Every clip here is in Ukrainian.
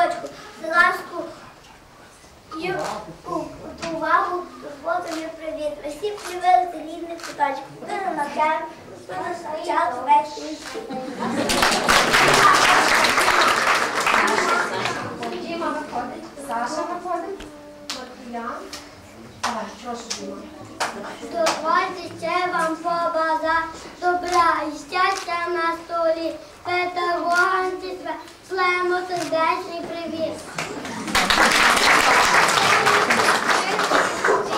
садочку, ласку і увагу, і привіт. Всі привели з рідних садочків. Ми на навчаємо, ми на навчали ввечері. Діма виходить, Саша виходить, Маркіян. Давай, прошу, Діма. Дозвольте вам побажати добра і щастя на столі. Педагогам зі шлемо сердечний привіт.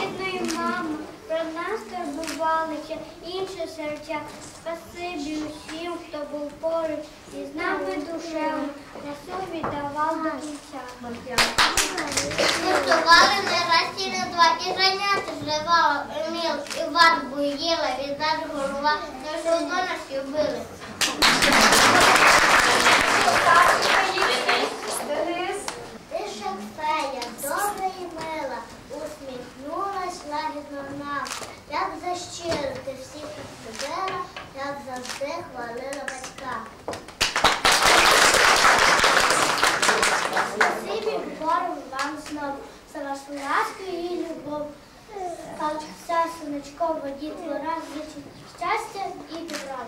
Рідної мами, про нас турбували ще інші серця. Спасибі усім, хто був поруч і з нами душею, на совість та Гуртували не раз і не два, і ганяти зливала, Еміл, і варбу їла, від голова, все одно нас любили. Денис. Ти фея, добра і мила, усміхнулась лагідно нам. Як за щиро ти всіх як завжди хвалила батька. Спасибі Богу вам знову за вашу ласку і любов. Хай вся сонечко воді твора вічить щастя і добра.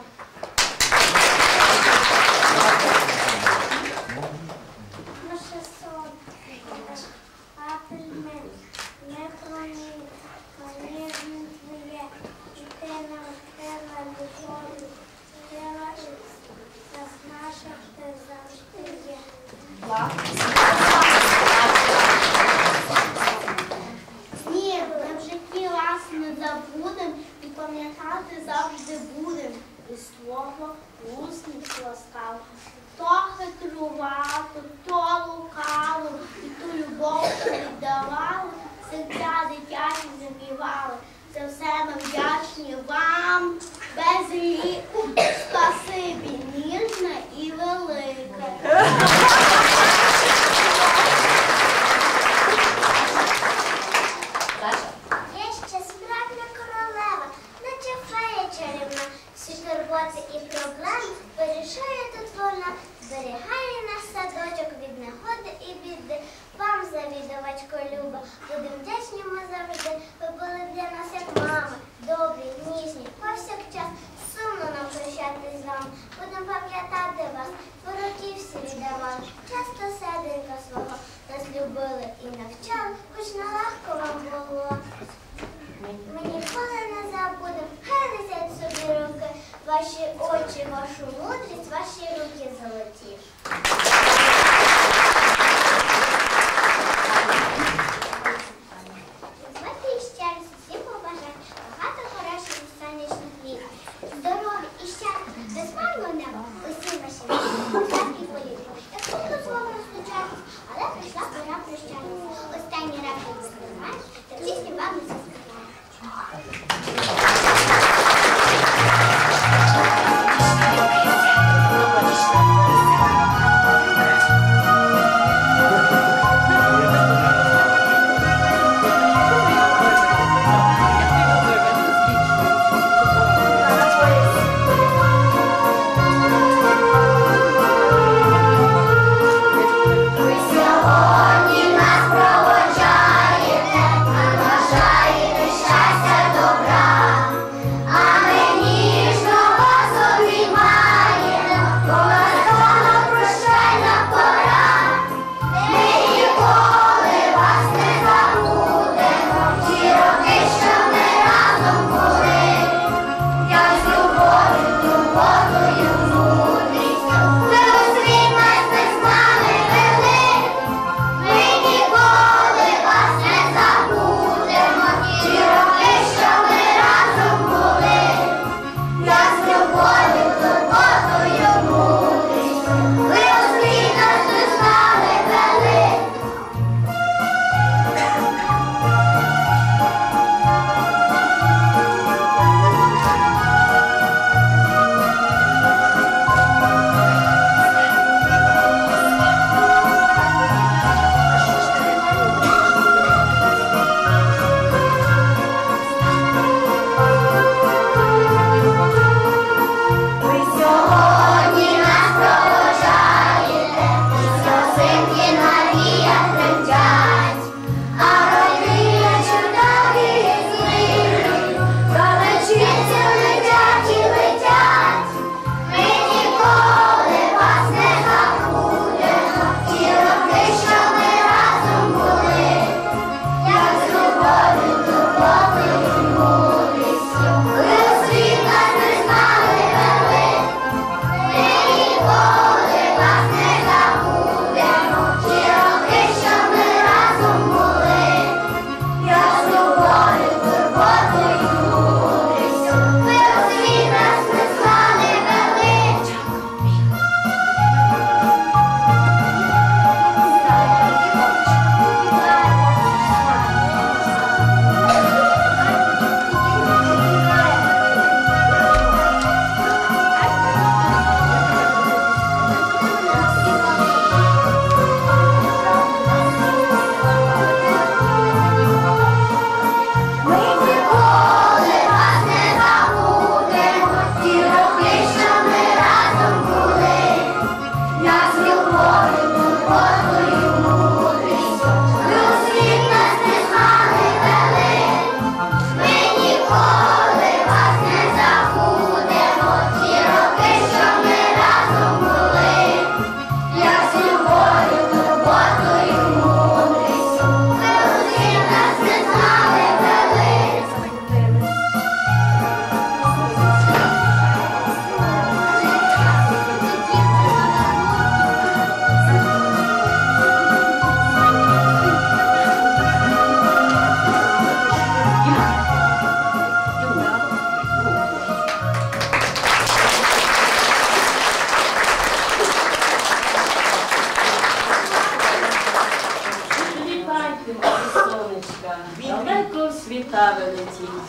Ставили тінь.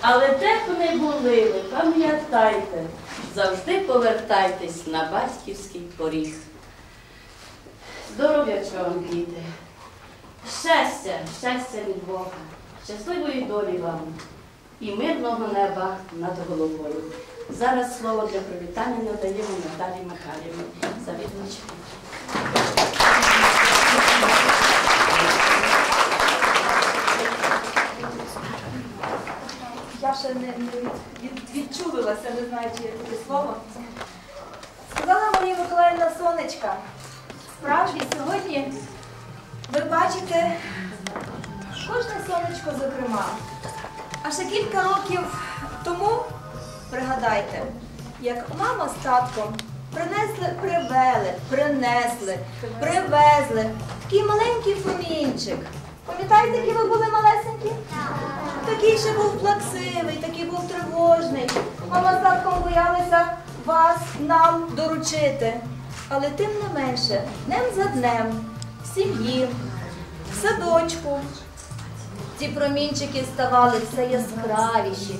Але де б не були ви, пам'ятайте, завжди повертайтесь на батьківський поріг. Здоров'ячка вам, діти! Щастя, щастя від Бога, щасливої долі вам і мирного неба над головою. Зараз слово для привітання надаємо Наталії Макарівні. Завідувачку. Я ще не, не від, від, відчулилася, не знаю, чи є таке слово. Сказала Марія Миколаївна Сонечка. Справді сьогодні ви бачите кожне сонечко, зокрема. А ще кілька років тому, пригадайте, як мама з татком принесли, привели, принесли, привезли такий маленький фомінчик. Пам'ятаєте, які ви були малесенькі? Такий ще був плаксивий, такий був тривожний. Мама з татком боялися вас нам доручити. Але тим не менше, днем за днем, в сім'ї, в садочку, ці промінчики ставали все яскравіші,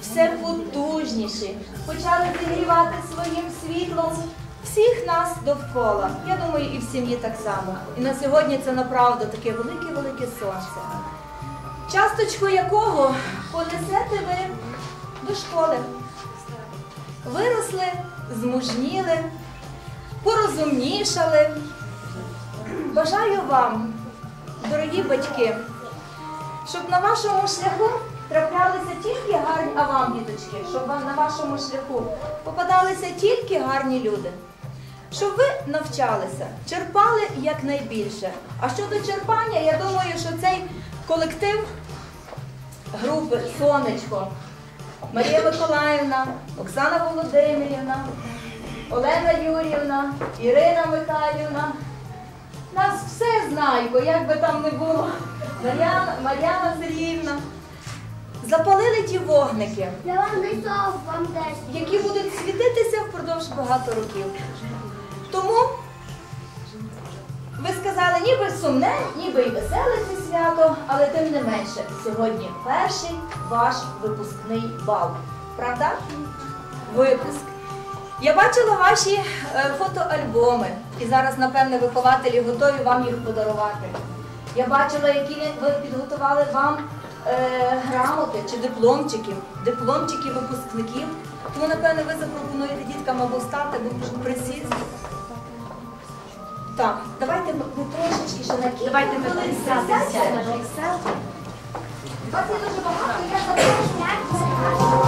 все потужніші, почали зігрівати своїм світлом всіх нас довкола. Я думаю, і в сім'ї так само. І на сьогодні це направду таке велике-велике сонце часточку якого понесете ви до школи. Виросли, змужніли, порозумнішали. Бажаю вам, дорогі батьки, щоб на вашому шляху траплялися тільки гарні, а вам, діточки, щоб на вашому шляху попадалися тільки гарні люди. Щоб ви навчалися, черпали якнайбільше. А щодо черпання, я думаю, що цей колектив групи Сонечко, Марія Миколаївна, Оксана Володимирівна, Олена Юрівна, Ірина Михайлівна. Нас все знають, бо як би там не було. Мар'яна, Мар'яна Сергіївна. Запалили ті вогники, Я вам знайшов, вам теж. які будуть світитися впродовж багато років. Тому ви сказали, ніби сумне, ніби і веселе це свято, але тим не менше, сьогодні перший ваш випускний бал. Правда? Випуск. Я бачила ваші е, фотоальбоми, і зараз, напевне, вихователі готові вам їх подарувати. Я бачила, які ви підготували вам е, грамоти чи дипломчики, дипломчики випускників. Тому, напевне, ви запропонуєте діткам або встати, або присісти. Так, давайте ми, трошечки ще на кілька Давайте ми хвилин присядемо, присядемо. сядемо. Вас є дуже багато, я запрошую.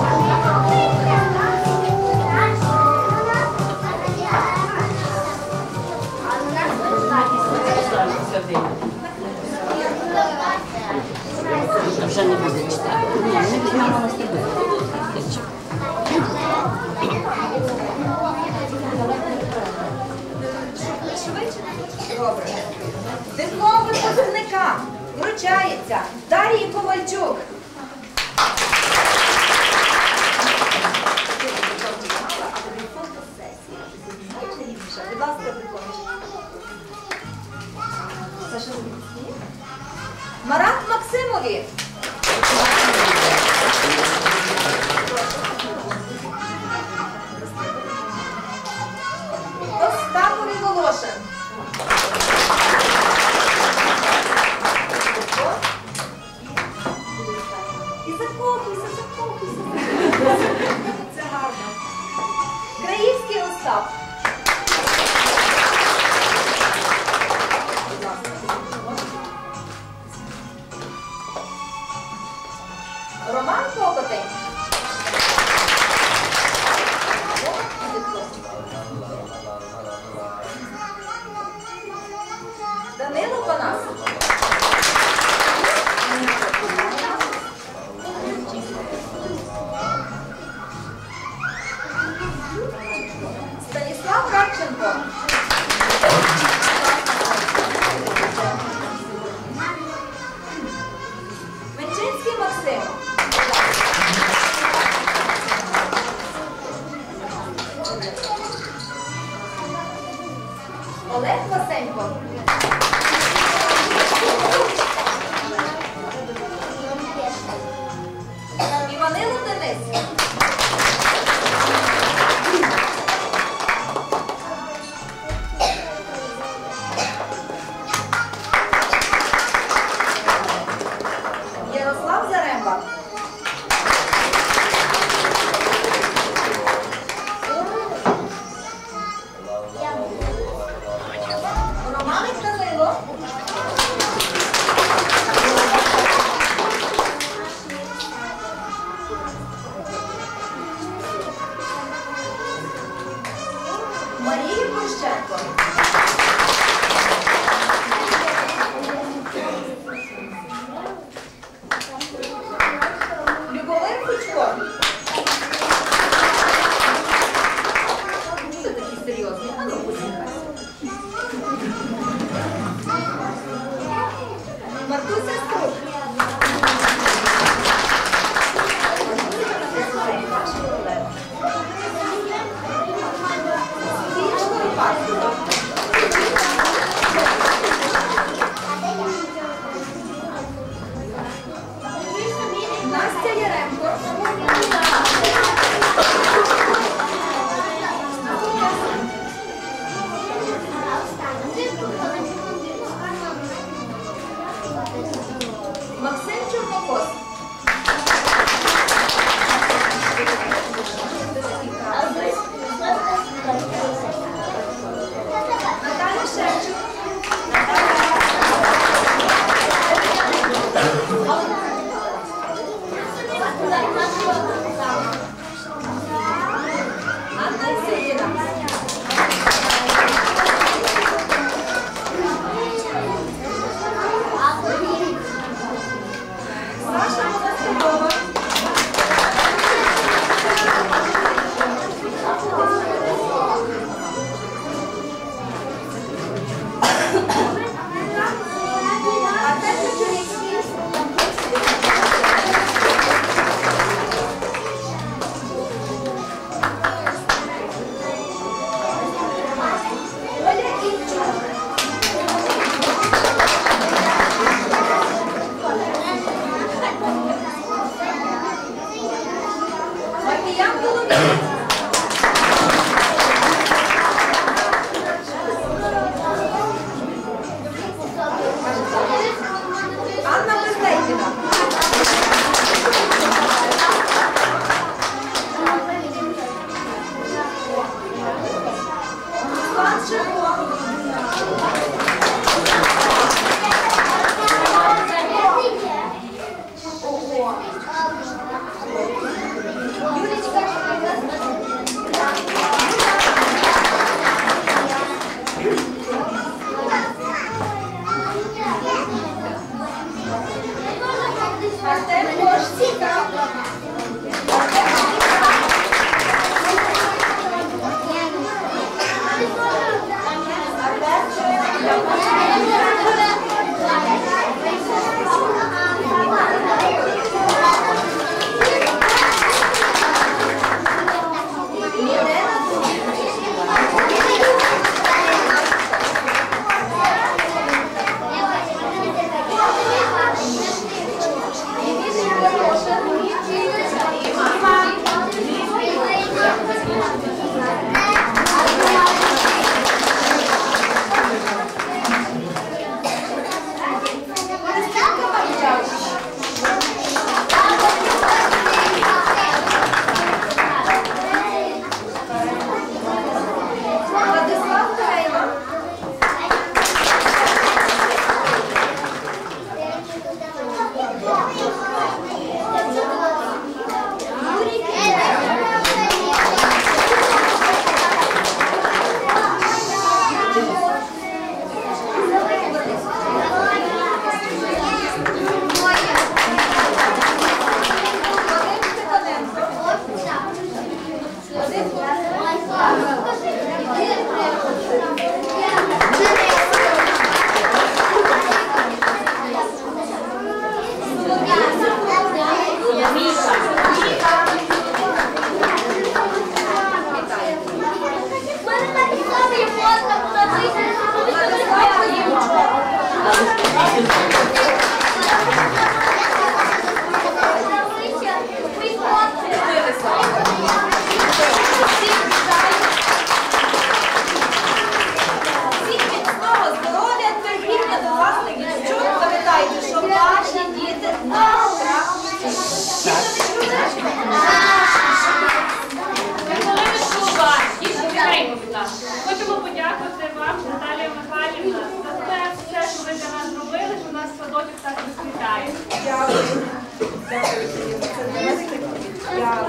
Sure.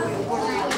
Thank you.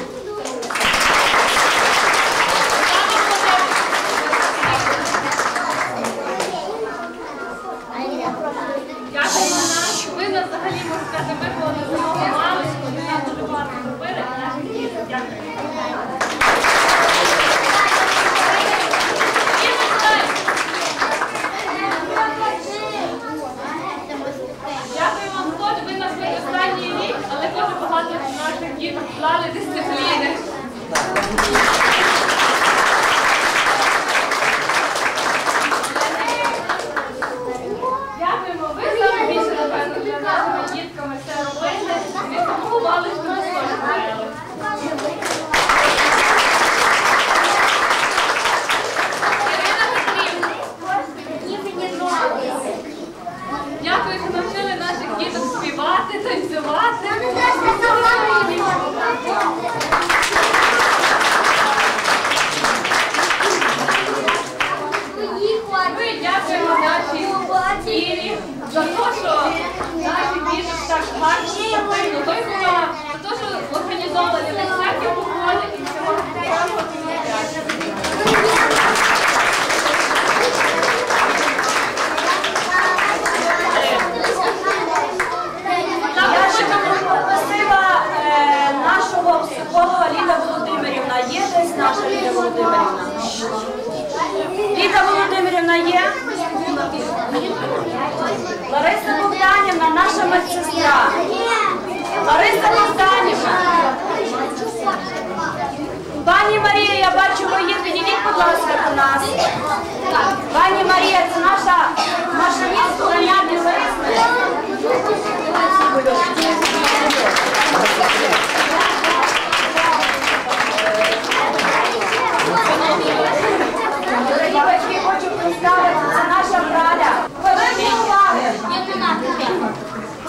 це наша праля. Поверніть уваги.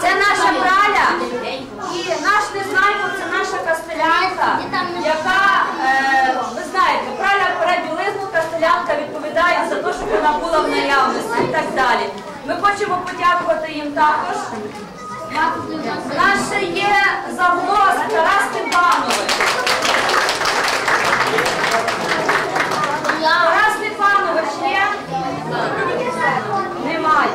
Це наша праля і наш незнайко, це наша кастелянка, яка, е, ви знаєте, праля бере білизну, кастелянка відповідає за те, щоб вона була в наявності і так далі. Ми хочемо подякувати їм також. Наше є завоз Тарас Степанович. Немає.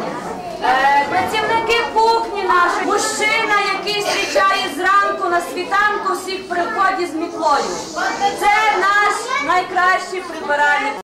Е, працівники кухні наші, мужчина, який зустрічає зранку на світанку всіх приходів з мітлою. Це наш найкращий прибиральник.